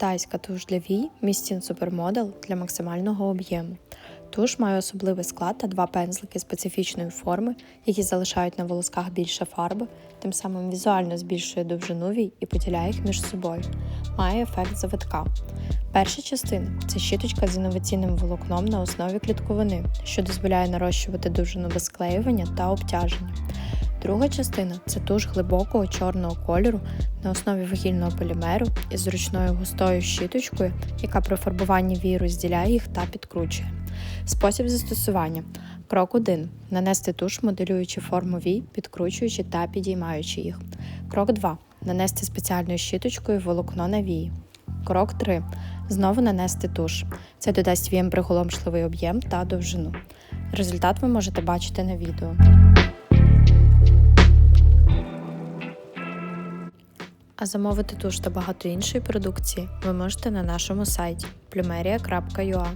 Китайська туш для вій Містін Супермодел для максимального об'єму. Туш має особливий склад та два пензлики специфічної форми, які залишають на волосках більше фарби, тим самим візуально збільшує довжину вій і поділяє їх між собою. Має ефект завитка. Перша частина це щіточка з інноваційним волокном на основі клітковини, що дозволяє нарощувати довжину без склеювання та обтяження. Друга частина це туш глибокого чорного кольору на основі вугільного полімеру із зручною густою щіточкою, яка при фарбуванні вій розділяє їх та підкручує. Спосіб застосування. Крок 1. Нанести туш, моделюючи форму вій, підкручуючи та підіймаючи їх. Крок 2. Нанести спеціальною щіточкою волокно на вії. Крок 3. Знову нанести туш. Це додасть віям приголомшливий об'єм та довжину. Результат ви можете бачити на відео. А замовити туш та багато іншої продукції ви можете на нашому сайті plumeria.ua.